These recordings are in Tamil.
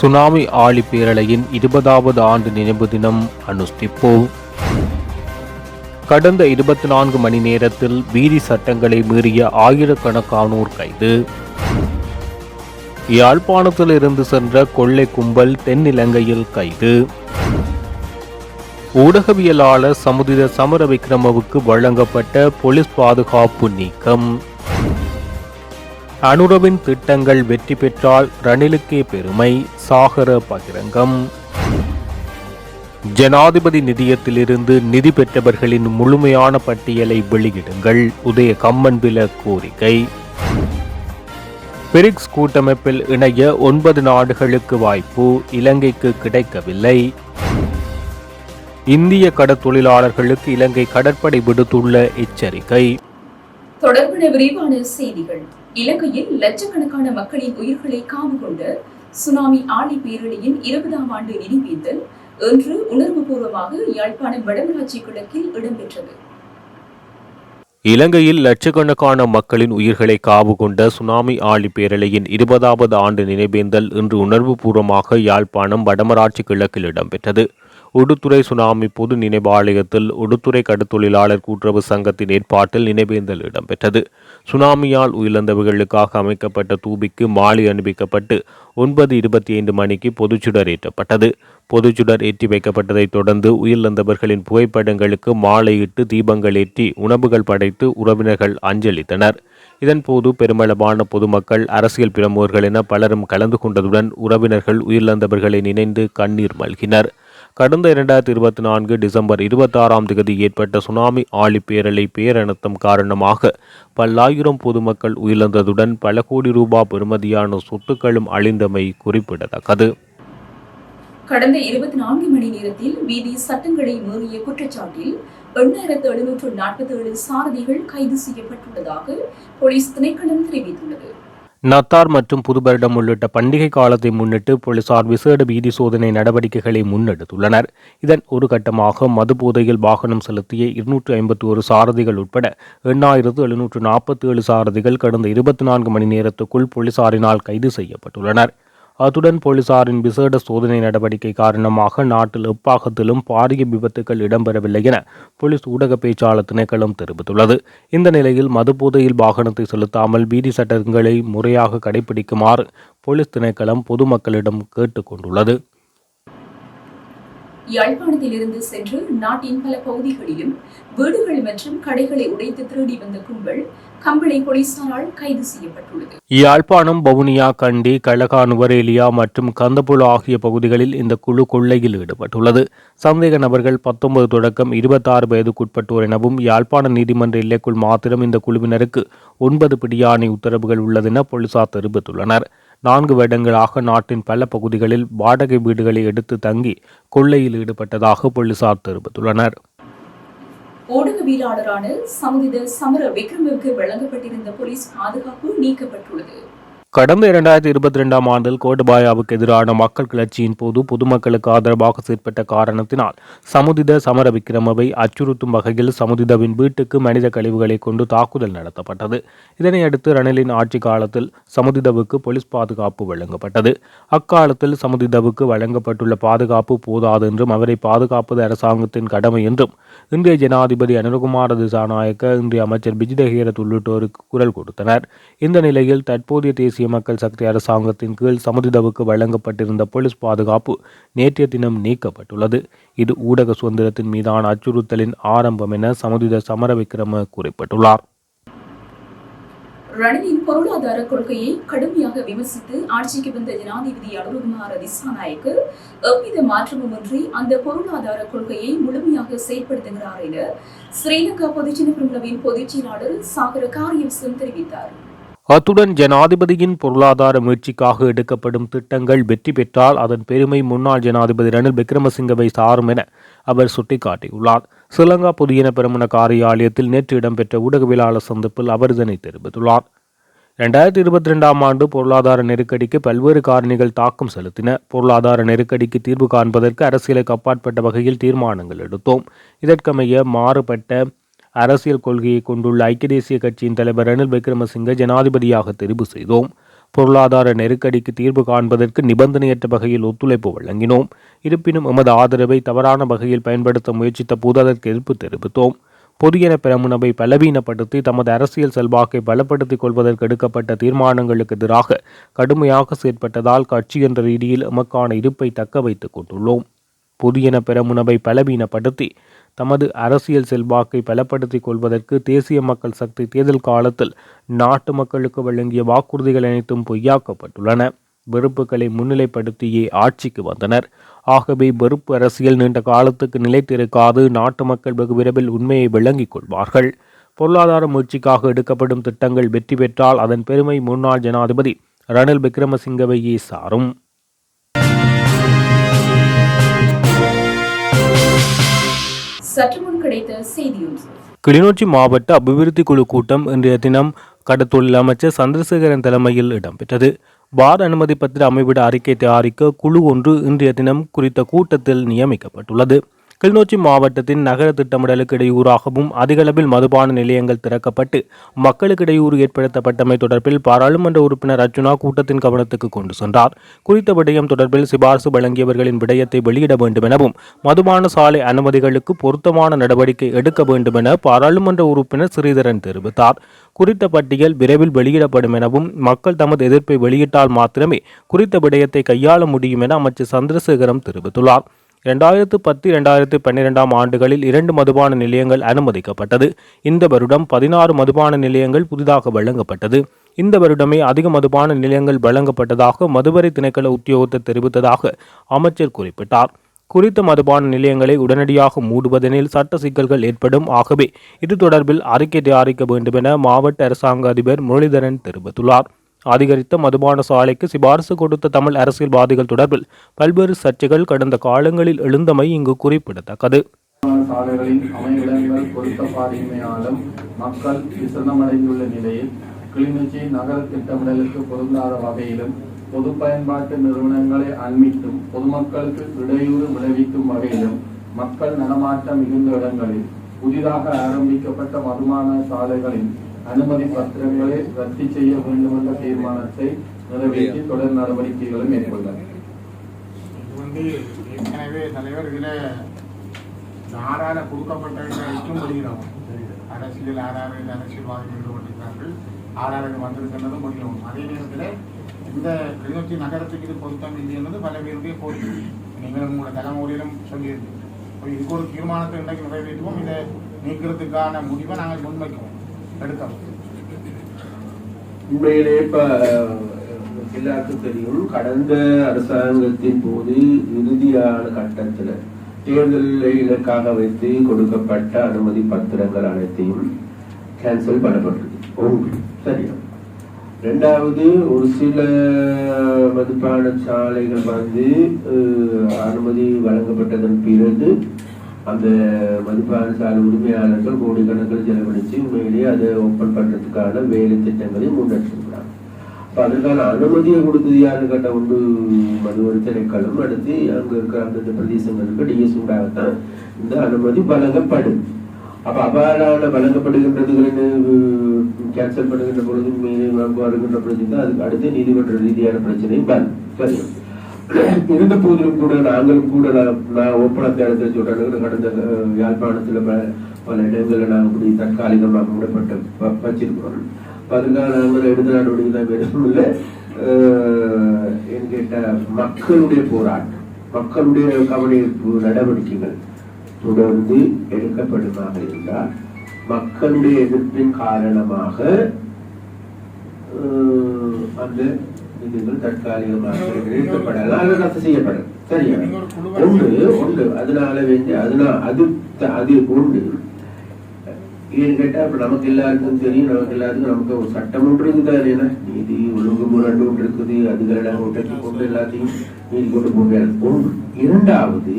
சுனாமி ஆழி பேரலையின் இருபதாவது ஆண்டு நினைவு தினம் அனுஷ்டிப்போம். கடந்த இருபத்தி நான்கு மணி நேரத்தில் வீதி சட்டங்களை மீறிய ஆயிரக்கணக்கானோர் கைது. யாழ்ப்பாணத்தில் இருந்து சென்ற கொள்ளை கும்பல் தென்னிலங்கையில் கைது. ஊடகவியலாளர் சமுதிர சமர விக்ரமவுக்கு வழங்கப்பட்ட போலீஸ் பாதுகாப்பு நீக்கம். அனுரவின் திட்டங்கள் வெற்றி பெற்றால் ரணிலுக்கே பெருமை. சாகர பகிரங்கம். ஜனாதிபதி நிதியத்திலிருந்து நிதி பெற்றவர்களின் முழுமையான பட்டியலை வெளியிடுங்கள். உதய கம்மன்பில கோரிக்கை. பிரிக்ஸ் கூட்டமைப்பில் இணைய ஒன்பது நாடுகளுக்கு வாய்ப்பு இலங்கைக்கு கிடைக்கவில்லை. இந்திய கடற்தொழிலாளர்களுக்கு இலங்கை கடற்படை விடுத்துள்ள எச்சரிக்கை. தொடர்பான விரிவான செய்திகள். இலங்கையில் லட்சக்கணக்கான மக்களின் உயிர்களை காவு கொண்ட சுனாமி ஆழி பேரழியின் இருபதாம் ஆண்டு நினைவேந்தல் இன்று உணர்வுபூர்வமாக யாழ்ப்பாணம் வடமராட்சி கிழக்கில் இடம்பெற்றது. இலங்கையில் லட்சக்கணக்கான மக்களின் உயிர்களை காவு கொண்ட சுனாமி ஆழி பேரலையின் இருபதாவது ஆண்டு நினைவேந்தல் இன்று உணர்வுபூர்வமாக யாழ்ப்பாணம் வடமராட்சி கிழக்கில் இடம்பெற்றது. உடுத்துறை சுனாமி பொது நினைவாலயத்தில் உடுத்துறை கடற்தொழிலாளர் கூட்டுறவு சங்கத்தின் ஏற்பாட்டில் நினைவேந்தல் இடம்பெற்றது. சுனாமியால் உயிரிழந்தவர்களுக்காக அமைக்கப்பட்ட தூபிக்கு மாலை அணிவிக்கப்பட்டு ஒன்பது இருபத்தி ஐந்து மணிக்கு பொதுச்சுடர் ஏற்றப்பட்டது. பொதுச்சுடர் ஏற்றி வைக்கப்பட்டதைத் தொடர்ந்து உயிரிழந்தவர்களின் புகைப்படங்களுக்கு மாலையிட்டு தீபங்கள் ஏற்றி உணவுகள் படைத்து உறவினர்கள் அஞ்சலித்தனர். இதன்போது பெருமளவான பொதுமக்கள் அரசியல் பிரமுகர்கள் என பலரும் கலந்து கொண்டதுடன் உறவினர்கள் உயிரிழந்தவர்களை நினைந்து கண்ணீர் மல்கினர். கடந்த இரண்டாயிரத்தி இருபத்தி நான்கு டிசம்பர் இருபத்தாறாம் தேதி ஏற்பட்ட சுனாமி ஆழி பேரலை பேரணத்தம் காரணமாக பல்லாயிரம் பொதுமக்கள் உயிரிழந்ததுடன் பல கோடி ரூபாய் பெறுமதியான சொத்துக்களும் அழிந்தமை குறிப்பிடத்தக்கது. கடந்த இருபத்தி நான்கு மணி நேரத்தில் வீதி சட்டங்களை மீறிய குற்றச்சாட்டில் எண்ணாயிரத்து எழுநூற்று நாற்பத்தி ஏழு சாரதிகள் கைது செய்யப்பட்டுள்ளதாக போலீஸ் திணைக்களம் தெரிவித்துள்ளது. நத்தார் மற்றும் புதுபரிடம் உள்ளிட்ட பண்டிகை காலத்தை முன்னிட்டு போலீசார் விசேட வீதி சோதனை நடவடிக்கைகளை முன்னெடுத்துள்ளனர். இதன் ஒரு கட்டமாக மது போதையில் வாகனம் செலுத்திய இருநூற்று ஐம்பத்தி ஒரு சாரதிகள் உட்பட எண்ணாயிரத்து எழுநூற்று நாற்பத்தி ஏழு சாரதிகள் கடந்த இருபத்தி நான்கு மணி நேரத்துக்குள் போலீசாரினால் கைது செய்யப்பட்டுள்ளனர். அத்துடன் போலீசாரின் விசேட சோதனை நடவடிக்கை காரணமாக நாட்டில் எப்பாகத்திலும் பாரிய விபத்துகள் இடம்பெறவில்லை என போலீஸ் ஊடக பேச்சாளர் திணைக்களம் தெரிவித்துள்ளது. இந்த நிலையில் மதுபோதையில் வாகனத்தை செலுத்தாமல் வீதி சட்டங்களை முறையாக கடைபிடிக்குமாறு போலீஸ் திணைக்களம் பொதுமக்களிடம் கேட்டுக்கொண்டுள்ளது யாழ்ப்பாணத்திலிருந்து சென்று நாட்டின் பல பகுதிகளிலும் வீடுகள் மற்றும் கடைகளை உடைத்து திருடி வந்த கும்பல் கம்பளை போலீசாரால் கைது செய்யப்பட்டுள்ளது. யாழ்ப்பாணம் வவுனியா கண்டி கழகா நுவரேலியா மற்றும் கந்தபுலா ஆகிய பகுதிகளில் இந்த குழு கொள்ளையில் ஈடுபட்டுள்ளது. சந்தேக நபர்கள் பத்தொன்பது தொடக்கம் இருபத்தாறு வயதுக்குட்பட்டோர் எனவும் யாழ்ப்பாண நீதிமன்ற எல்லைக்குள் மாத்திரம் இந்த குழுவினருக்கு ஒன்பது பிடியாணை உத்தரவுகள் உள்ளதென போலீசார் தெரிவித்துள்ளனர். நான்கு வருடங்களாக நாட்டின் பல பகுதிகளில் வாடகை வீடுகளை எடுத்து தங்கி கொள்ளையில் ஈடுபட்டதாக போலீசார் தெரிவித்துள்ளனர். ஊடகவியலாளரான சமுதித சமர விக்ரமுக்கு வழங்கப்பட்டிருந்த போலீஸ் பாதுகாப்பு நீக்கப்பட்டுள்ளது. கடந்த இரண்டாயிரத்தி இருபத்தி ரெண்டாம் ஆண்டில் கோட்டபாயாவுக்கு எதிரான மக்கள் கிளர்ச்சியின் போது பொதுமக்களுக்கு ஆதரவாக செயற்பட்ட காரணத்தினால் சமுதித சமர விக்ரமவை அச்சுறுத்தும் வகையில் சமுதிதவின் வீட்டுக்கு மனித கழிவுகளை கொண்டு தாக்குதல் நடத்தப்பட்டது. இதனையடுத்து ரணிலின் ஆட்சி காலத்தில் சமுதிதவுக்கு போலீஸ் பாதுகாப்பு வழங்கப்பட்டது. அக்காலத்தில் சமுதிதவுக்கு வழங்கப்பட்டுள்ள பாதுகாப்பு போதாது என்றும் அவரை பாதுகாப்பது அரசாங்கத்தின் கடமை என்றும் இன்றைய ஜனாதிபதி அனுகுமார திசாநாயக்க இன்றைய அமைச்சர் பிஜிதஹீரத் உள்ளிட்டோருக்கு குரல் கொடுத்தனர். இந்த நிலையில் தற்போதைய தேசிய தேசிய மக்கள் சக்தி அரசாங்கத்தின் கீழ் சமுதிதவுக்கு வழங்கப்பட்டிருந்த போலீஸ் பாதுகாப்பு நேற்றைய தினம் நீக்கப்பட்டுள்ளது. இது ஊடக சுதந்திரத்தின் மீதான அச்சுறுத்தலின் ஆரம்பம் என சமுதித சமர விக்ரம குறிப்பிட்டுள்ளார். ரணிலின் பொருளாதார கொள்கையை கடுமையாக விமர்சித்து ஆட்சிக்கு வந்த ஜனாதிபதி அனுரகுமார திசாநாயக்கு எவ்வித மாற்றமுமின்றி அந்த பொருளாதார கொள்கையை முழுமையாக செயற்படுத்துகிறார் என ஸ்ரீலங்கா பொதுஜன பிரமுனவின் பொதுச் செயலாளர் சாகர காரியவசம் தெரிவித்தார். அத்துடன் ஜனாதிபதியின் பொருளாதார முயற்சிக்காக எடுக்கப்படும் திட்டங்கள் வெற்றி பெற்றால் அதன் பெருமை முன்னாள் ஜனாதிபதி ரணில் விக்ரமசிங்கவை சாரும் என அவர் சுட்டிக்காட்டியுள்ளார். ஸ்ரீலங்கா பொதுஜன பெருமன காரியாலயத்தில் நேற்று இடம்பெற்ற ஊடகவியலாளர் சந்திப்பில் அவர் இதனை தெரிவித்துள்ளார். இரண்டாயிரத்தி இருபத்தி ரெண்டாம் ஆண்டு பொருளாதார நெருக்கடிக்கு பல்வேறு காரணிகள் தாக்கம் செலுத்தின. பொருளாதார நெருக்கடிக்கு தீர்வு காண்பதற்கு அரசியலுக்கு அப்பாற்பட்ட வகையில் தீர்மானங்கள் எடுத்தோம். இதற்கமைய மாறுபட்ட அரசியல் கொள்கையை கொண்டுள்ள ஐக்கிய தேசிய கட்சியின் தலைவர் ரணில் விக்ரமசிங்க ஜனாதிபதியாக தெரிவு செய்தோம். பொருளாதார நெருக்கடிக்கு தீர்வு காண்பதற்கு நிபந்தனையற்ற வகையில் ஒத்துழைப்பு வழங்கினோம். இருப்பினும் எமது ஆதரவை தவறான வகையில் பயன்படுத்த முயற்சித்த போது அதற்கு எதிர்ப்பு தெரிவித்தோம். பொதுஜன பிரமுனவை பலவீனப்படுத்தி தமது அரசியல் செல்வாக்கை பலப்படுத்திக் கொள்வதற்கு எடுக்கப்பட்ட தீர்மானங்களுக்கு எதிராக கடுமையாக செயற்பட்டதால் கட்சி என்ற ரீதியில் எமக்கான இருப்பை தக்க வைத்துக் கொண்டுள்ளோம். பொதுஜன பெரமுனவை பலவீனப்படுத்தி தமது அரசியல் செல்வாக்கை பலப்படுத்திக் கொள்வதற்கு தேசிய மக்கள் சக்தி தேர்தல் காலத்தில் நாட்டு மக்களுக்கு வழங்கிய வாக்குறுதிகள் அனைத்தும் பொய்யாக்கப்பட்டுள்ளன. வெறுப்புகளை முன்னிலைப்படுத்தியே ஆட்சிக்கு வந்தனர். ஆகவே வெறுப்பு அரசியல் நீண்ட காலத்துக்கு நிலைத்திருக்காது. நாட்டு மக்கள் வெகு விரைவில் உண்மையை விளங்கிக் கொள்வார்கள். பொருளாதார முயற்சிக்காக எடுக்கப்படும் திட்டங்கள் வெற்றி பெற்றால் அதன் பெருமை முன்னாள் ஜனாதிபதி ரணில் விக்ரமசிங்கவையே சாரும். சற்று முன் கிடைத்த செய்தியொன்று கிளிநொச்சி மாவட்ட அபிவிருத்தி குழு கூட்டம் இன்றைய தினம் கடத்தொழில் அமைச்சர் சந்திரசேகரன் தலைமையில் இடம்பெற்றது. பார் அனுமதி பத்திர அமைவிட அறிக்கை தயாரிக்க குழு ஒன்று இன்றைய தினம் குறித்த கூட்டத்தில் நியமிக்கப்பட்டுள்ளது. கிளிநொச்சி மாவட்டத்தின் நகர திட்டமிடலுக்கு இடையூறாகவும் அதிகளவில் மதுபான நிலையங்கள் திறக்கப்பட்டு மக்களுக்கு இடையூறு ஏற்படுத்தப்பட்டமை தொடர்பில் பாராளுமன்ற உறுப்பினர் அர்ஜுனா கூட்டத்தின் கவனத்துக்கு கொண்டு சென்றார். குறித்த விடயம் தொடர்பில் சிபார்சு வழங்கியவர்களின் விடயத்தை வெளியிட வேண்டும் எனவும் மதுபான சாலை அனுமதிகளுக்கு பொருத்தமான நடவடிக்கை எடுக்க வேண்டும் என பாராளுமன்ற உறுப்பினர் ஸ்ரீதரன் தெரிவித்தார். குறித்த பட்டியல் விரைவில் வெளியிடப்படும் எனவும் மக்கள் தமது எதிர்ப்பை வெளியிட்டால் மாத்திரமே குறித்த விடயத்தை கையாள முடியும் என அமைச்சர் சந்திரசேகரம் தெரிவித்துள்ளார். இரண்டாயிரத்து பத்து இரண்டாயிரத்து பன்னிரெண்டாம் ஆண்டுகளில் இரண்டு மதுபான நிலையங்கள் அனுமதிக்கப்பட்டது. இந்த வருடம் பதினாறு மதுபான நிலையங்கள் புதிதாக வழங்கப்பட்டது. இந்த வருடமே அதிக மதுபான நிலையங்கள் வழங்கப்பட்டதாக மதுவரை திணைக்கள உத்தியோகத்தர் தெரிவித்ததாக அமைச்சர் குறிப்பிட்டார். குறித்த மதுபான நிலையங்களை உடனடியாக மூடுவதெனில் சட்ட சிக்கல்கள் ஏற்படும். ஆகவே இது தொடர்பில் அறிக்கை தயாரிக்க வேண்டும் என மாவட்ட அரசாங்க அதிபர் முரளிதரன் தெரிவித்துள்ளார். அதிகரித்த மதுபான சாலைக்கு சிபாரிசு கொடுத்த தமிழ் அரசியல்வாதிகள் தொடர்பில் பல்வேறு சர்ச்சைகள் கடந்த காலங்களில் எழுந்தமை இங்கு குறிப்பிடத்தக்கது. சாலைகளின் அமைவிடங்கள் பொருத்தப்பாடின்மையாலும் மக்கள் விசனமடைந்துள்ள நிலையில் கிளிநொச்சி நகர திட்டமிடலுக்கு பொருந்தாத வகையிலும் பொது பயன்பாட்டு நிறுவனங்களை அண்மித்தும் பொதுமக்களுக்கு இடையூறு விளைவிக்கும் வகையிலும் மக்கள் நடமாட்டம் மிகுந்த இடங்களில் புதிதாக ஆரம்பிக்கப்பட்ட மதுமான சாலைகளின் அனுமதி பத்திரங்களை ரத்து செய்ய வேண்டும் என்ற தீர்மானத்தை நிறைவேற்றி தொடர் நடவடிக்கைகளை மேற்கொண்டார் இது வந்து ஏற்கனவே தலைவர் இதுல ஆறார கொடுக்கப்பட்ட வரைக்கும் அரசியல் ஆறாறு அரசியல்வாதிகள் ஈடுபட்டிருக்கிறார்கள் ஆறாறு வந்திருக்கின்றதும் முடியும் அதே நேரத்தில் இந்த கிளிநொச்சி நகரத்துக்கு இது பொருத்தம் இல்லை என்பது பல பேருடைய கோரிக்கை. நீங்களும் உங்களோட தலைமுறையிலும் சொல்லியிருந்தீங்க இதுக்கு ஒரு தீர்மானத்தை இன்றைக்கு நிறைவேற்றுவோம். இதை நீக்கிறதுக்கான முடிவை நாங்கள் முன்வைக்கிறோம். எடுக்கிறோம் உண்மையிலே இப்ப எல்லாருக்கும் தெரியும் கடந்த அரசாங்கத்தின் போது இறுதியான கட்டத்துல தேர்தலை இலக்காக வைத்து கொடுக்கப்பட்ட அனுமதி பத்திரங்கள் அனைத்தையும் கேன்சல் பண்ணப்பட்டது சரியா? ரெண்டாவது ஒரு சில மதுப்பான சாலைகள் வந்து அனுமதி வழங்கப்பட்டதன் பிறகு அந்த மதிப்பாளர் சாலை உரிமையாளர்கள் கோடிக்கணக்கில் செலவழித்து உண்மையிலேயே அதை ஓப்பன் பண்றதுக்கான வேலை திட்டங்களை முன்னெடுத்துக்கிறாங்க அப்ப அதற்கான அனுமதியை கொடுத்தது யாருன்னு கேட்ட ஒன்று மதுவரி திணைக்களம் அடுத்து அங்கே இருக்கிற அந்தந்த பிரதேசங்களுக்கு டிஎஸ் உண்டாகத்தான் இந்த அனுமதி வழங்கப்படும். அப்ப அபாரான வழங்கப்படுகின்றதுகளின் கேன்சல் பண்ணுகின்ற பொழுது வருகின்ற பிரச்சனை அதுக்கு அடுத்து நீதிமன்ற ரீதியான பிரச்சனையும் வரும். சரி இருந்த போதிலும் கூட நாங்களும் கூட நான் நான் ஒப்பனத்தை இடத்துல சொல்றேன் கடந்த யாழ்ப்பாணத்துல பல இடங்களில் நாங்கள் இப்படி தற்காலிகமாக விடப்பட்டு வச்சிருக்கிறோம். அப்ப நாங்கள் எடுத்த நடவடிக்கை தான் எதுவும் இல்லை. அஹ், மக்களுடைய போராட்டம் மக்களுடைய கவனிப்பு நடவடிக்கைகள் தொடர்ந்து எடுக்கப்படுமாக இருந்தால் மக்களுடைய எதிர்ப்பின் காரணமாக அந்த இதுகள் தற்காலிகமாக நிறுத்தப்படலாம் அல்லது ரத்து செய்யப்படலாம் சரியா? நீங்க ஒரு குழுவை ஒன்று ஒன்று அதனால வேண்டி அதனால் அது அது உண்டு. ஏன்னு கேட்டா இப்ப நமக்கு எல்லாருக்கும் தெரியும் நமக்கு எல்லாருக்கும் நமக்கு ஒரு சட்டம் ஒன்று இருக்குதான் என்ன? நீதி ஒழுங்கு முரண்டு ஒன்று இருக்குது அதுகளிடம் ஒட்டச்சு கொண்டு எல்லாத்தையும் நீதி கொண்டு போக ஒன்று இரண்டாவது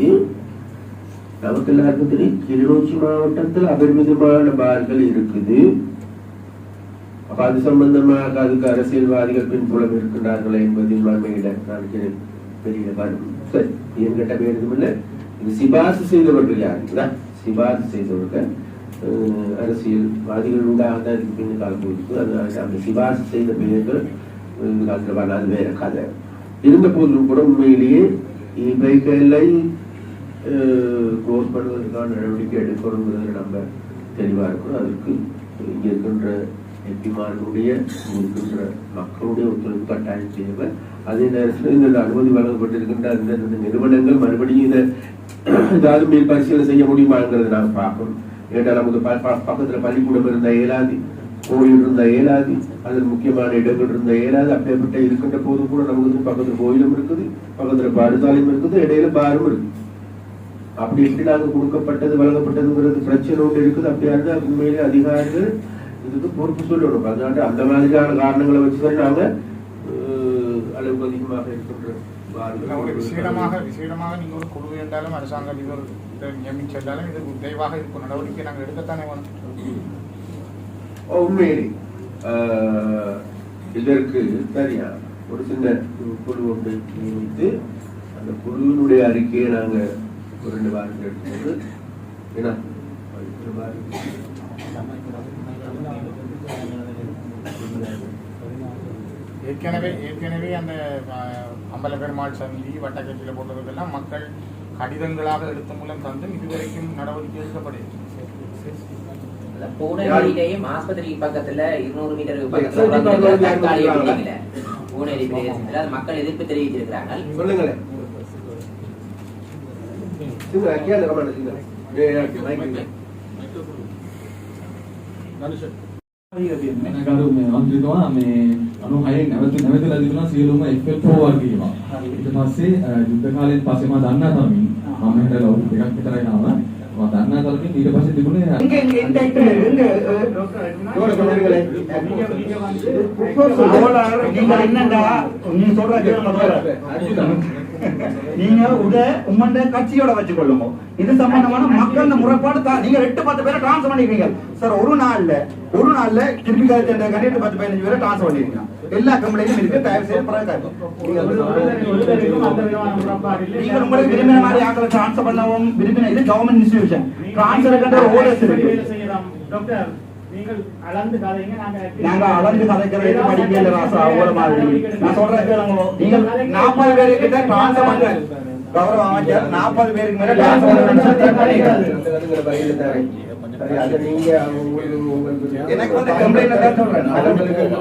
நமக்கு எல்லாருக்கும் தெரியும் கிளிநொச்சி மாவட்டத்தில் அபரிமிதமான பார்கள் இருக்குது. அப்ப அது சம்பந்தமாக அதுக்கு அரசியல்வாதிகள் பின்புலம் இருக்கின்றார்கள் என்பதில் வன்மையில நான் பெரிய சரி என்கிட்ட வேறும் இல்லை. இது சிபாசு செய்தவர்கள் யாருங்களா சிபாசு செய்தவர்கள். அரசியல்வாதிகள் உண்டாக தான் இதுக்கு பின்னால் போயிருக்கு அதனால அந்த சிபாசு செய்த பெயர்கள் இந்த வரல, அது வேற கதை. இருந்த போதிலும் கூட உண்மையிலேயே இவைகளை க்ளோஸ் பண்ணுவதற்கான நடவடிக்கை எடுக்கணுங்கிறது நம்ம தெளிவாக இருக்கணும். அதற்கு இங்கே இருக்கின்ற எம்பிமார்களுடைய இருக்கின்ற மக்களுடைய ஒத்துழைப்பு கட்டாயம் தேவை அதே நேரத்தில் இந்த அனுமதி வழங்கப்பட்டிருக்கின்ற அந்த அந்த நிறுவனங்கள் மறுபடியும் இதை ஏதாவது மேல் பரிசீலனை செய்ய முடியுமாங்கிறத நாங்கள் பார்க்கணும். ஏன்னா நமக்கு பக்கத்தில் பள்ளிக்கூடம் இருந்த இயலாது கோயில் இருந்த இயலாது அதில் முக்கியமான இடங்கள் இருந்த இயலாது அப்படியேப்பட்ட இருக்கின்ற போது கூட நமக்கு பக்கத்துல கோயிலும் இருக்குது பக்கத்துல பாடசாலையும் இருக்குது இடையில பாரும் இருக்கு அப்படி எப்படி நாங்க கொடுக்கப்பட்டது வழங்கப்பட்டதுங்கிறது பிரச்சனை ஒன்று இருக்குது. அப்படியா இருந்தால் உண்மையிலே அதிகாரிகள் இதுக்கு பொறுப்பு சொல்லணும் அதனால அந்த மாதிரியான காரணங்களை வச்சுதான் நாங்க அஹ், அளவுக்கு அதிகமாக இருக்கின்ற இதுல ஒரு விசேடமாக விசேடமாக நீங்க ஒரு குழு என்றாலும் அரசாங்க அதிபர் நியமிச்சிருந்தாலும் இது விரைவாக இருக்கும் நடவடிக்கை நாங்கள் எடுக்கத்தானே வேணும் உண்மையிலே இதற்கு சரியா ஒரு சின்ன குழு ஒன்று நியமித்து அந்த குழுவினுடைய அறிக்கையை நாங்க ஒரு ரெண்டு வாரத்தில் எடுக்கும்போது ஏன்னா ரெண்டு வாரம் ஏற்கனவே ஏற்கனவே அந்த அம்பல பெருமாள் சந்தி வட்டக்கட்சியில் போட்டதுக்கெல்லாம் மக்கள் கடிதங்களாக எடுத்த மூலம் தந்தும் இதுவரைக்கும் நடவடிக்கை எடுக்கப்படுது இல்ல, பூனேரியிலேயும் ஆஸ்பத்திரி பக்கத்துல இருநூறு மீட்டர் சரி, பக்கத்துல பூனேரி பிரதேசத்துல மக்கள் எதிர்ப்பு தெரிவித்திருக்கிறார்கள். சொல்லுங்களேன் ගරු මේ මන්ත්‍රීතුමා මේ 96 නැවත නැවතලා තිබුණා සියලුම FL4 වර්ගීයවා. ඊට පස්සේ යුද්ධ කාලයෙන් පස්සේ මම දන්නා තරමින් මම හිතලා අවුරුදු දෙකක් විතරයි නාම මම දන්නා තරමින් ඊට පස්සේ තිබුණේ நீங்க உத உம்மண்ட கட்சியோட வச்சுக்கொள்ளுங்க. இது சம்பந்தமான மக்கள் முறைப்பாடு நீங்க எட்டு பத்து பேரை டிரான்ஸ்ஃபர் பண்ணிருக்கீங்க. சார் ஒரு நாள்ல ஒரு நாள்ல திருப்பி கழிச்ச எட்டு பத்து பதினஞ்சு பேரை டிரான்ஸ்ஃபர் பண்ணிருக்கீங்க. எல்லா கம்பெனிலும் இருக்கு. தயவு செய்து நீங்க உங்களுக்கு விரும்பின மாதிரி ஆட்களை டிரான்ஸ்ஃபர் பண்ணவும் விரும்பின இது கவர்மெண்ட் இன்ஸ்டிடியூஷன் டிரான்ஸ்ஃபர் ஓடர்ஸ் இருக்கு. டாக்டர் நாங்க அளந்து கதைக்கிறது படிக்கல ராசா அவ்வளவு மாதிரி நான் சொல்றேன் கேளுங்க. நீங்க நாற்பது பேருக்கு கிட்ட டிரான்ஸ்ஃபர் பண்ண கௌரவ அமைச்சர் நாற்பது பேருக்கு மேல டிரான்ஸ்ஃபர் எனக்கு வந்து complaint தான் சொல்றேன்.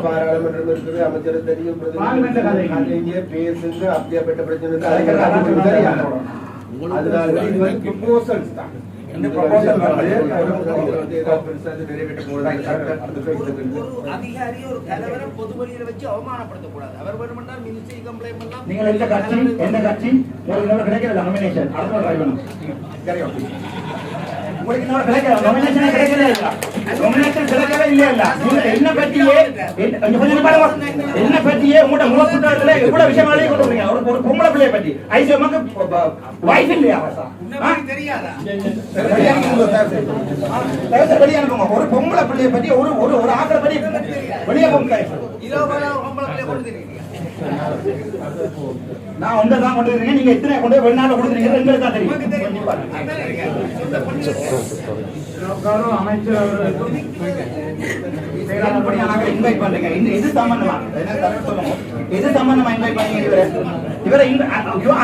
பாராளுமன்றம் இருக்குது அமைச்சர் தெரியும் பார்லிமெண்ட்ல கதை. கதைங்க, பேசுங்க அப்படியாப்பட்ட பிரச்சனை? அதனால இது வந்து தான். இந்த proposal வந்து வந்து ஏதாவது பெருசா இது நிறைவேற்ற போறது அடுத்த phase ல இருக்கு. ஒரு அதிகாரி ஒரு தலைவரை பொது வழியில வச்சு அவமானப்படுத்தக்கூடாது. அவர் வேணுமென்றால் மினிஸ்ட்ரி கம்ப்ளைண்ட் பண்ணலாம். நீங்கள் எந்த கட்சி? எந்த கட்சி? இன்னொரு கிடைக்கல நாமினேஷன் அடுத்த ட்ரை பண்ணும் தெரியும் உங்களுக்கு கிடைக்கல நாமினேஷனே இல்ல நாமினேஷன் கிடைக்கவே இல்ல இல்ல நீங்க என்ன பற்றியே என்ன- கொஞ்சம் கொஞ்சம் பாருங்க என்ன பற்றியே உங்களோட முகப்புத்தகத்துல எவ்வளவு விஷயம் எழுதி கொண்டு வரீங்க ஒரு ஒரு பொம்பளை பிள்ளைய பற்றி ஐசிஎம்க்கு வைஃப் இல்லையா ஆ? தெரியாதா வெளியே அனுப்புங்க. ஒரு பொம்பளை பிள்ளைய பற்றி ஒரு ஒரு ஒரு ஆக்களை பற்றி வெளியே போங்க இதோ பொம்பளை பிள்ளைய கொண்டு நான் ஒன்றை தான் கொண்டு வரீங்க நீங்க எத்தனை கொண்டு போய் வெளிநாட்டு கொடுக்குறீங்க எங்களுக்கு தான் தெரியும் அமைச்சர் அவர்களுக்கும் invite பண்றீங்க. இது சம்பந்தமா. இது சம்பந்தமா invite பண்ணீங்க இவரை. இவரை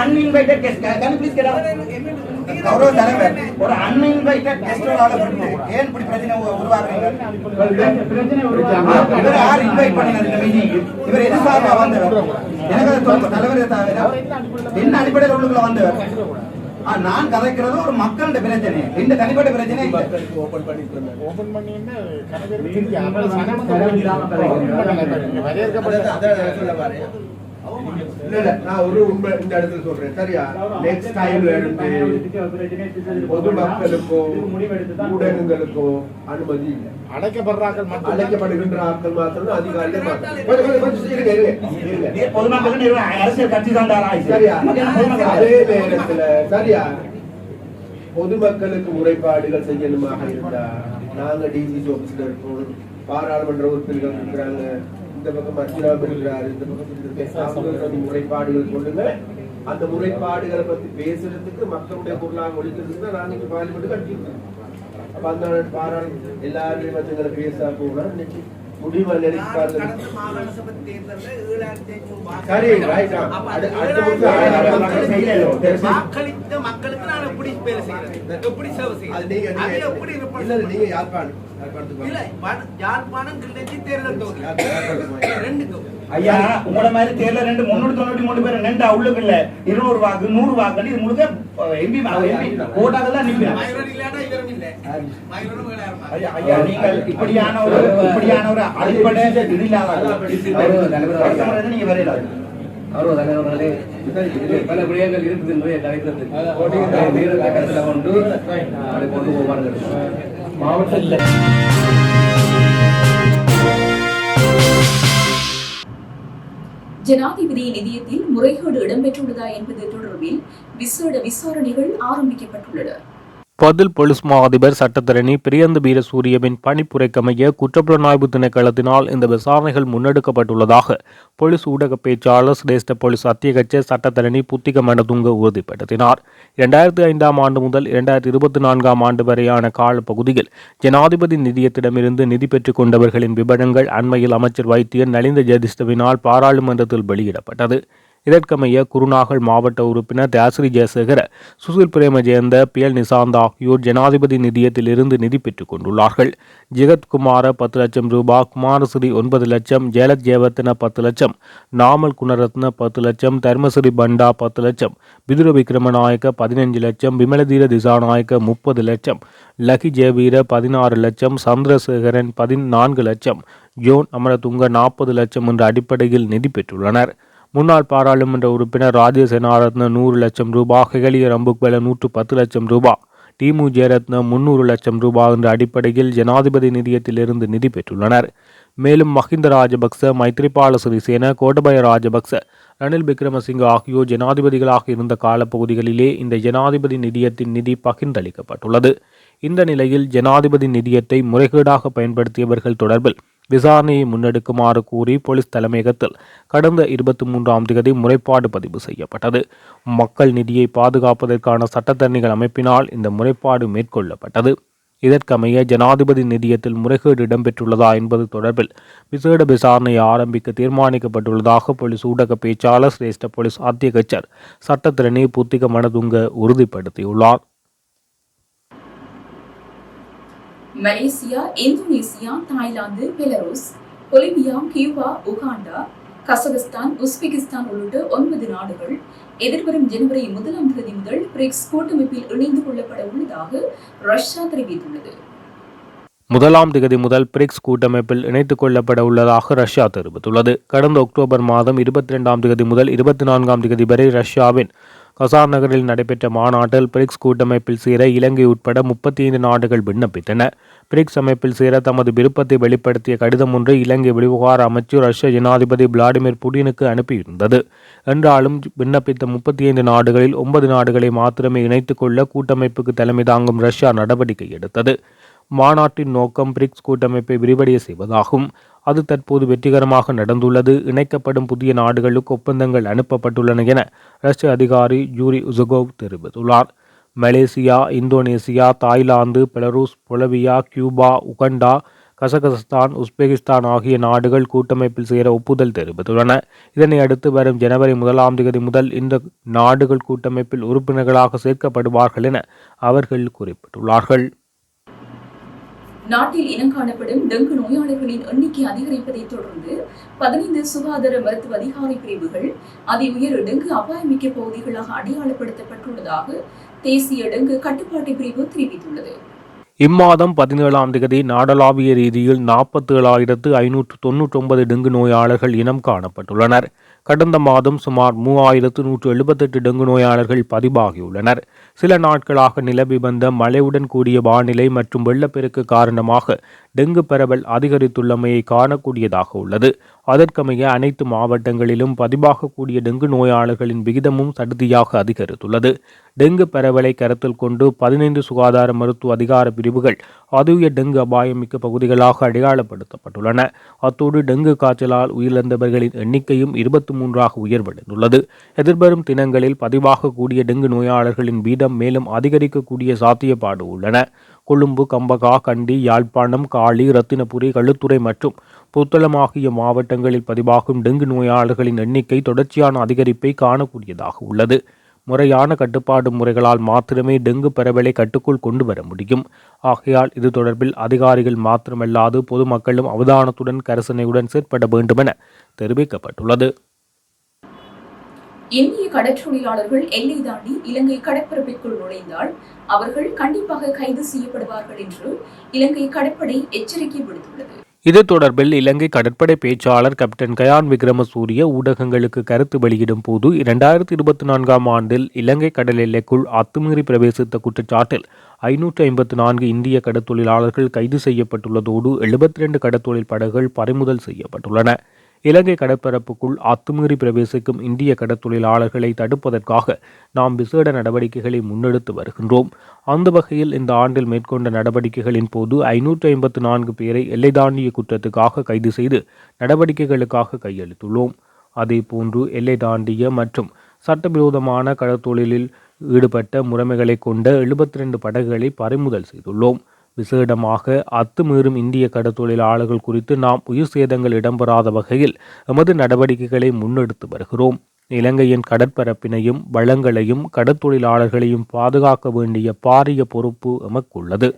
uninvited guest. கௌரவ தலைவர் ஒரு ஓட ஆளை விட்டு ஏன் இப்படி பிரச்சனை உருவாக்குறீங்க? இவரை யார் இந்த meeting? இவர் எது சார்பா வந்தவர்? எனக்கு அதை தலைவரே தவிர என்ன அடிப்படையில் உள்ளுக்குள்ள வந்தவர்? நான் கதைக்கிறது ஒரு மக்களுடைய பிரச்சனை. இந்த தனிப்பட்ட பிரச்சனை ஓபன் பண்ணிட்டு ஓபன் வரையறுக்கப்பட்ட இல்ல இல்ல நான் ஒரு உண்மை இந்த இடத்துல சொல்றேன். சரியா? நெக்ஸ்ட் டைம்ல இருந்து ஊடகங்களுக்கோ அனுமதி இல்லை. மட்டும் அழைக்கப்படுகின்ற ஆட்கள் மாத்திரம். அதிகாரிகள் அதே நேரத்துல சரியா? பொதுமக்களுக்கு முறைப்பாடுகள் செய்யணுமாக இருந்தா நாங்க டிசி ஆபீஸ்ல இருக்கோம். பாராளுமன்ற உறுப்பினர்கள் இருக்கிறாங்க. இந்த பக்கம் மத்திராம் இருக்கிறாரு இந்த பக்கம் முறைப்பாடுகள் சொல்லுங்க அந்த முறைப்பாடுகளை பத்தி பேசுறதுக்கு மக்களுடைய பொருளாக ஒழிக்கிறதுக்கு தான் நான் இங்க பார்லிமெண்ட் கட்டியிருக்கேன். அப்ப அந்த பாராளுமன்ற எல்லாருமே வந்து எங்களை பேச போனா இன்னைக்கு முடிவு கடந்த மாகாண சபை தேர்தலில் ஏழாயிரத்தி ஐநூறு சரி, மக்களுக்கு மக்களுக்கு நான் எப்படி வேலை செய்கிறேன் எப்படி சேவை அது எப்படி இருப்பேன் நீங்க யாழ்ப்பாணம் இல்ல யாழ்ப்பாணம் தேர்தல் தொகுதி. ரெண்டுக்கும் ஐயா உங்கள மாதிரி தேர்தல் ரெண்டு முன்னூத்தி தொண்ணூத்தி மூணு பேர் நின்றா உள்ளுக்கு இல்ல இருநூறு வாக்கு நூறு வாக்கு இது முழுக்க எம்பி தான் நிற்கிறேன் ஐயா, ஐயா, நீங்கள் இப்படியான ஒரு இப்படியான ஒரு அடிப்படை இது இல்லாத நீங்க வரையில கௌரவ தலைவர்களே. இதில் பல விடயங்கள் இருக்குது என்பதை கலைக்கிறதுக்கு வீரர்கள் கருத்தில் கொண்டு அதை கொண்டு போவார்கள். மாவட்டத்தில் ஜனாதிபதி நிதியத்தில் முறைகேடு இடம்பெற்றுள்ளதா என்பது தொடர்பில் விசேட விசாரணைகள் ஆரம்பிக்கப்பட்டுள்ளன. பதில் போலீஸ் மா அதிபர் சட்டத்தரணி பிரியந்த வீரசூரியவின் பணிப்புரைக்கமைய குற்றப்புலனாய்வு திணைக்களத்தினால் இந்த விசாரணைகள் முன்னெடுக்கப்பட்டுள்ளதாக போலீஸ் ஊடக பேச்சாளர் சிரேஷ்ட போலீஸ் அத்தியகட்ச சட்டத்தரணி புத்திக மனதுங்க உறுதிப்படுத்தினார். இரண்டாயிரத்தி ஐந்தாம் ஆண்டு முதல் இரண்டாயிரத்தி இருபத்தி நான்காம் ஆண்டு வரையான காலப்பகுதியில் ஜனாதிபதி நிதியத்திடமிருந்து நிதி பெற்றுக் கொண்டவர்களின் விவரங்கள் அண்மையில் அமைச்சர் வைத்தியர் நலிந்த ஜெயதிஷ்டவினால் பாராளுமன்றத்தில் வெளியிடப்பட்டது. இதற்கமைய குருநாகல் மாவட்ட உறுப்பினர் தாசிரி ஜெயசேகர சுசில் பிரேமஜெயந்த பியல் நிசாந்த் ஆகியோர் ஜனாதிபதி நிதியத்திலிருந்து நிதி பெற்றுக் கொண்டுள்ளார்கள். ஜெகத்குமார பத்து லட்சம் ரூபாய் குமாரஸ்ரீ ஒன்பது லட்சம் ஜெயலத் ஜெயவர்த்தன பத்து லட்சம் நாமல் குணரத்ன பத்து லட்சம் தர்மஸ்ரீ பண்டா பத்து லட்சம் விதுர விக்ரமநாயக்க பதினஞ்சு லட்சம் விமலதீர திசாநாயக்க முப்பது லட்சம் லகி ஜெயவீர பதினாறு லட்சம் சந்திரசேகரன் பதினான்கு லட்சம் ஜோன் அமரதுங்க நாற்பது லட்சம் என்ற அடிப்படையில் நிதி பெற்றுள்ளனர். முன்னாள் பாராளுமன்ற உறுப்பினர் ராஜ்ய சேனாரத்ன நூறு லட்சம் ரூபாய் ஹெகலிய ரம்புக்வெல நூற்று பத்து லட்சம் ரூபாய் டிமு ஜெயரத்ன முன்னூறு லட்சம் ரூபாய் என்ற அடிப்படையில் ஜனாதிபதி நிதியத்திலிருந்து நிதி பெற்றுள்ளனர். மேலும் மஹிந்த ராஜபக்ச மைத்ரிபால சிறிசேன கோட்டபய ராஜபக்ச ரணில் விக்ரமசிங்க ஆகியோர் ஜனாதிபதிகளாக இருந்த காலப்பகுதிகளிலே இந்த ஜனாதிபதி நிதியத்தின் நிதி பகிர்ந்தளிக்கப்பட்டுள்ளது. இந்த நிலையில் ஜனாதிபதி நிதியத்தை முறைகேடாக பயன்படுத்தியவர்கள் தொடர்பில் விசாரணையை முன்னெடுக்குமாறு கூறி போலீஸ் தலைமையகத்தில் கடந்த இருபத்தி மூன்றாம் தேதி முறைப்பாடு பதிவு செய்யப்பட்டது. மக்கள் நிதியை பாதுகாப்பதற்கான சட்டத்தரணிகள் அமைப்பினால் இந்த முறைப்பாடு மேற்கொள்ளப்பட்டது. இதற்கமைய ஜனாதிபதி நிதியத்தில் முறைகேடு இடம்பெற்றுள்ளதா என்பது தொடர்பில் விசேட விசாரணையை ஆரம்பிக்க தீர்மானிக்கப்பட்டுள்ளதாக போலீஸ் ஊடக பேச்சாளர் சிரேஷ்ட போலீஸ் அத்தியகச்சர் சட்டத்திறனை Buddhika Manathunga உறுதிப்படுத்தியுள்ளார். Malaysia Indonesia Thailand Belarus Bolivia Cuba Uganda Kazakhstan Uzbekistan உள்ளிட்ட ஒன்பது நாடுகள் எதிர்வரும் ஜனவரி முதலாம் தேதி முதல் பிரிக்ஸ் கூட்டமைப்பில் இணைந்து கொள்ளப்பட உள்ளதாக ரஷ்யா தெரிவித்துள்ளது. முதலாம் திகதி முதல் பிரிக்ஸ் கூட்டமைப்பில் இணைத்துக் கொள்ளப்பட உள்ளதாக ரஷ்யா தெரிவித்துள்ளது. கடந்த அக்டோபர் மாதம் இருபத்தி ரெண்டாம் திகதி முதல் இருபத்தி நான்காம் திகதி வரை ரஷ்யாவின் கசார் நகரில் நடைபெற்ற மாநாட்டில் பிரிக்ஸ் கூட்டமைப்பில் சேர இலங்கை உட்பட முப்பத்தி ஐந்து நாடுகள் விண்ணப்பித்தன. பிரிக்ஸ் அமைப்பில் சேர தமது விருப்பத்தை வெளிப்படுத்திய கடிதம் ஒன்று இலங்கை விவகார அமைச்சு ரஷ்ய ஜனாதிபதி விளாடிமிர் புடினுக்கு அனுப்பியிருந்தது. என்றாலும் விண்ணப்பித்த முப்பத்தி ஐந்து நாடுகளில் ஒன்பது நாடுகளை மாத்திரமே இணைத்துக் கொள்ள கூட்டமைப்புக்கு தலைமை தாங்கும் ரஷ்யா நடவடிக்கை எடுத்தது. மாநாட்டின் நோக்கம் பிரிக்ஸ் கூட்டமைப்பை விரிவடைய செய்வதாகும். அது தற்போது வெற்றிகரமாக நடந்துள்ளது. இணைக்கப்படும் புதிய நாடுகளுக்கு ஒப்பந்தங்கள் அனுப்பப்பட்டுள்ளன என ரஷ்ய அதிகாரி ஜூரி உசகோவ் தெரிவித்துள்ளார். Malaysia Indonesia Thailand Belarus Bolivia Cuba Uganda Kazakhstan Uzbekistan ஆகிய நாடுகள் கூட்டமைப்பில் சேர ஒப்புதல் தெரிவித்துள்ளன. இதனை அடுத்து வரும் ஜனவரி முதலாம் தேதி முதல் இந்த நாடுகள் கூட்டமைப்பில் உறுப்பினர்களாக சேர்க்கப்படுவார்கள் என அவர்கள் குறிப்பிட்டுள்ளார்கள். நாட்டில் இனங்காணப்படும் டெங்கு நோயாளர்களின் எண்ணிக்கை அதிகரிப்பதைத் தொடர்ந்து பதினைந்து சுகாதார மருத்துவ அதிகாரி பிரிவுகள் அதி உயர் டெங்கு அபாயமிக்க பகுதிகளாக அடையாளப்படுத்தப்பட்டுள்ளதாக தேசிய டெங்கு கட்டுப்பாட்டு பிரிவு தெரிவித்துள்ளது. இம்மாதம் பதினேழாம் தேதி நாடளாவிய ரீதியில் நாற்பத்தி ஏழாயிரத்து ஐநூற்று தொன்னூற்றி ஒன்பது டெங்கு நோயாளர்கள் இனம் காணப்பட்டுள்ளனர். கடந்த மாதம் சுமார் மூவாயிரத்து நூற்று எழுபத்தெட்டு டெங்கு நோயாளர்கள் பதிவாகியுள்ளனர். சில நாட்களாக நிலவி வந்த மழையுடன் கூடிய வானிலை மற்றும் வெள்ளப்பெருக்கு காரணமாக டெங்கு பரவல் அதிகரித்துள்ளமையை காணக்கூடியதாக உள்ளது. அதற்கமைய அனைத்து மாவட்டங்களிலும் பதிவாகக்கூடிய டெங்கு நோயாளர்களின் விகிதமும் சடுதியாக அதிகரித்துள்ளது. டெங்கு பரவலை கருத்தில் கொண்டு பதினைந்து சுகாதார மருத்துவ அதிகார பிரிவுகள் அதுய டெங்கு அபாயமிக்க பகுதிகளாக அடையாளப்படுத்தப்பட்டுள்ளன. அத்தோடு டெங்கு காய்ச்சலால் உயிரிழந்தவர்களின் எண்ணிக்கையும் இருபத்தி மூன்றாக உயர்வடைந்துள்ளது. எதிர்வரும் தினங்களில் பதிவாகக்கூடிய டெங்கு நோயாளர்களின் வீதம் மேலும் அதிகரிக்கக்கூடிய சாத்தியப்பாடு உள்ளன. கொழும்பு கம்பகா கண்டி யாழ்ப்பாணம் காளி ரத்தினபுரி களுத்துறை மற்றும் புத்தளம் ஆகிய மாவட்டங்களில் பதிவாகும் டெங்கு நோயாளர்களின் எண்ணிக்கை தொடர்ச்சியான அதிகரிப்பை காணக்கூடியதாக உள்ளது. முறையான கட்டுப்பாடு முறைகளால் மாத்திரமே டெங்கு பரவலை கட்டுக்குள் கொண்டு வர முடியும். ஆகையால் இது தொடர்பில் அதிகாரிகள் மாத்திரமல்லாது பொதுமக்களும் அவதானத்துடன் கரிசனையுடன் செயற்பட வேண்டுமென தெரிவிக்கப்பட்டுள்ளது. இந்திய கடற்றொழிலாளர்கள் எல்லை தாண்டி இலங்கை கடற்பரப்பிற்குள் நுழைந்தால் அவர்கள் கண்டிப்பாக கைது செய்யப்படுவார்கள் என்று இலங்கை கடற்படை எச்சரிக்கை விடுத்துள்ளது. இது தொடர்பில் இலங்கை கடற்படை பேச்சாளர் கேப்டன் கயான் விக்ரமசூரிய ஊடகங்களுக்கு கருத்து வெளியிடும் போது இரண்டாயிரத்தி இருபத்தி நான்காம் ஆண்டில் இலங்கை கடல் எல்லைக்குள் அத்துமீறி பிரவேசித்த குற்றச்சாட்டில் ஐநூற்று ஐம்பத்து நான்கு இந்திய கடற்தொழிலாளர்கள் கைது செய்யப்பட்டுள்ளதோடு எழுபத்தி ரெண்டு கடற்தொழில் படகுகள் பறிமுதல் செய்யப்பட்டுள்ளன. இலங்கை கடற்பரப்புக்குள் அத்துமீறி பிரவேசிக்கும் இந்திய கடற்தொழிலாளர்களை தடுப்பதற்காக நாம் விசேட நடவடிக்கைகளை முன்னெடுத்து வருகின்றோம். அந்த வகையில் இந்த ஆண்டில் மேற்கொண்ட நடவடிக்கைகளின் போது ஐநூற்று ஐம்பத்து நான்கு பேரை எல்லை தாண்டிய குற்றத்துக்காக கைது செய்து நடவடிக்கைகளுக்காக கையளித்துள்ளோம். அதேபோன்று எல்லை தாண்டிய மற்றும் சட்டவிரோதமான கடற்தொழிலில் ஈடுபட்ட முறைமைகளை கொண்ட எழுபத்தி ரெண்டு படகுகளை பறிமுதல் செய்துள்ளோம். விசேடமாக அத்துமீறும் இந்திய கடற்தொழிலாளர்கள் குறித்து நாம் உயிர் சேதங்கள் இடம்பெறாத வகையில் எமது நடவடிக்கைகளை முன்னெடுத்து வருகிறோம். இலங்கையின் கடற்பரப்பினையும் வளங்களையும் கடற்தொழிலாளர்களையும் பாதுகாக்க வேண்டிய பாரிய பொறுப்பு எமக்குள்ளது.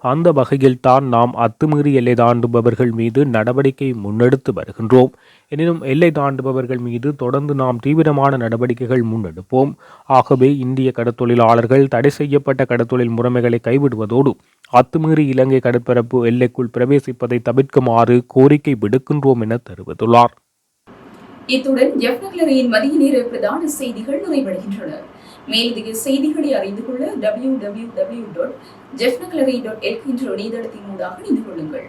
அந்த வகையில்தான் நாம் அத்துமீறி எல்லை தாண்டுபவர்கள் மீது நடவடிக்கை முன்னெடுத்து வருகின்றோம். எனினும் எல்லை தாண்டுபவர்கள் மீது தொடர்ந்து நாம் தீவிரமான நடவடிக்கைகள் முன்னெடுப்போம். ஆகவே இந்திய கடற்தொழிலாளர்கள் தடை செய்யப்பட்ட கடற்தொழில் முறைமைகளை கைவிடுவதோடு அத்துமீறி இலங்கை கடற்பரப்பு எல்லைக்குள் பிரவேசிப்பதை தவிர்க்குமாறு கோரிக்கை விடுக்கின்றோம் என தெரிவித்துள்ளார். இத்துடன் ஜெஃப்னக்லரியின் மதிய நேர பிரதான செய்திகள் நிறைவடைகின்றன. மேலதிக செய்திகளை அறிந்து கொள்ள W W W dot Jaffna gallery dot LK என்ற இணையதளத்தின் ஊடாக இணைந்து கொள்ளுங்கள்.